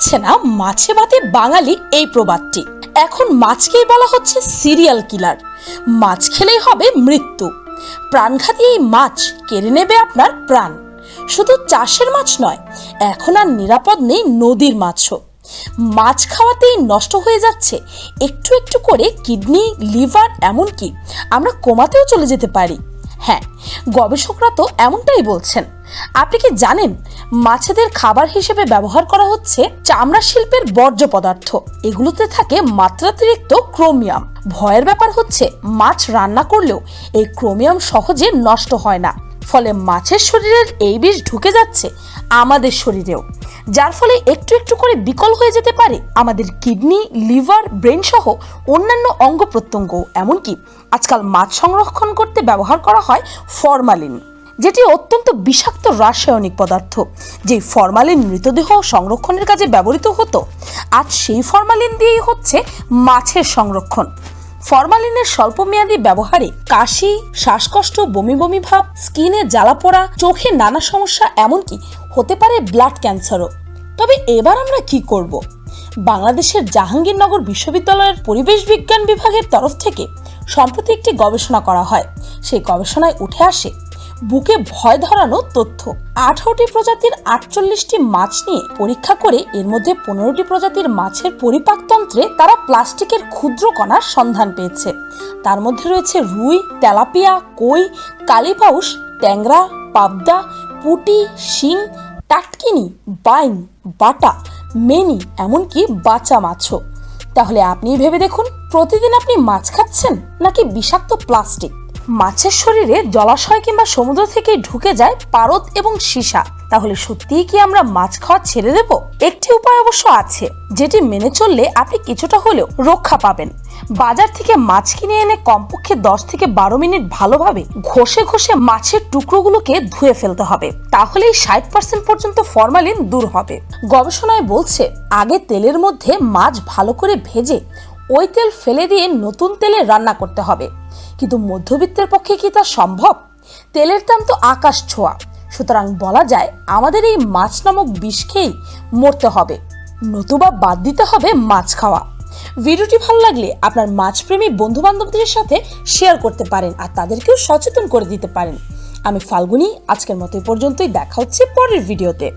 যাচ্ছে না, মাছে ভাতে বাঙালি এই প্রবাদটি। এখন মাছকেই বলা হচ্ছে সিরিয়াল কিলার মাছ খেলেই হবে মৃত্যু। প্রাণঘাতী এই মাছ কেড়ে নেবে আপনার প্রাণ। শুধু চাষের মাছ নয়, এখন আর নিরাপদ নেই নদীর মাছও। মাছ খাওয়াতেই নষ্ট হয়ে যাচ্ছে, একটু একটু করে কিডনি, লিভার, এমনকি আমরা কোমাতেও চলে যেতে পারি। হ্যাঁ গবেষকরা তো এমনটাই বলছেন। আপনি কি জানেন, মাছেদের খাবার হিসেবে ব্যবহার করা হচ্ছে চামড়া শিল্পের বর্জ্য পদার্থ। এগুলোতে থাকে মাত্রাতিরিক্ত ক্রোমিয়াম। ভয়ের ব্যাপার হচ্ছে, মাছ রান্না করলেও এই ক্রোমিয়াম সহজে নষ্ট হয় না। ফলে মাছের শরীরের এই বিষ ঢুকে যাচ্ছে আমাদের শরীরেও। যার ফলে একটু একটু করে বিকল হয়ে যেতে পারে আমাদের কিডনি, লিভার, ব্রেন সহ অন্যান্য অঙ্গ প্রত্যঙ্গ এমনকি আজকাল মাছ সংরক্ষণ করতে ব্যবহার করা হয় ফরমালিন, যেটি অত্যন্ত বিষাক্ত রাসায়নিক পদার্থ, যে ফরমালিন মৃতদেহ সংরক্ষণের কাজে ব্যবহৃত হতো। আজ সেই ফরমালিন দিয়েই হচ্ছে মাছের সংরক্ষণ। ফরমালিনের স্বল্পমেয়াদী ব্যবহারে কাশি, শ্বাসকষ্ট, বমি বমি ভাব, স্কিনে জ্বালা জ্বালাপোড়া চোখে নানা সমস্যা এমনকি হতে পারে ব্লাড ক্যান্সারও। তবে এবার আমরা কি করব? বাংলাদেশের জাহাঙ্গীরনগর বিশ্ববিদ্যালয়ের পরিবেশ বিজ্ঞান বিভাগের তরফ থেকে সম্প্রতি একটি গবেষণা করা হয়। সেই গবেষণায় উঠে আসে বুকে ভয় ধরানো তথ্য। আঠারোটি প্রজাতির আটচল্লিশটি মাছ নিয়ে পরীক্ষা করে এর মধ্যে পনেরোটি প্রজাতির মাছের পরিপাকতন্ত্রে তারা প্লাস্টিকের ক্ষুদ্র কণার সন্ধান পেয়েছে। তার মধ্যে রয়েছে রুই, তেলাপিয়া, কই, কালিপাউস, ট্যাংরা, পাবদা, পুটি, শিং, টাটকিনি, বাইন, বাটা, মেনি এমনকি বাচা মাছও। তাহলে আপনি ভেবে দেখুন, প্রতিদিন আপনি মাছ খাচ্ছেন নাকি বিষাক্ত প্লাস্টিক? মাছের শরীরে জলাশয় কিংবা সমুদ্র থেকে ঢুকে যায় পারদ এবং সীসা। তাহলে সত্যিই কি আমরা মাছ খাওয়া ছেড়ে দেব? একটি উপায় অবশ্য আছে, যেটি মেনে চললে আপনি কিছুটা হলেও রক্ষা পাবেন। বাজার থেকে মাছ কিনে এনে কমপক্ষে দশ থেকে বারো মিনিট ভালোভাবে ঘষে ঘষে মাছের টুকরোগুলোকে ধুয়ে ফেলতে হবে। তাহলেই ষাট পার্সেন্ট পর্যন্ত ফরমালিন দূর হবে। গবেষণায় বলছে, আগে তেলের মধ্যে মাছ ভালো করে ভেজে ওই তেল ফেলে দিয়ে নতুন তেলে রান্না করতে হবে। কিন্তু মধ্যবিত্তের পক্ষে কি তা সম্ভব? তেলের দাম তো আকাশ ছোঁয়া। সুতরাং বলা যায়, আমাদের এই মাছ নামক বিষ খেয়েই মরতে হবে। নতুবা বাদ দিতে হবে মাছ খাওয়া। ভিডিওটি ভালো লাগলে আপনার মাছপ্রেমী বন্ধু বান্ধবদের সাথে শেয়ার করতে পারেন আর তাদেরকেও সচেতন করে দিতে পারেন। আমি ফাল্গুনি, আজকের মতো এই পর্যন্তই। দেখা হচ্ছে পরের ভিডিওতে।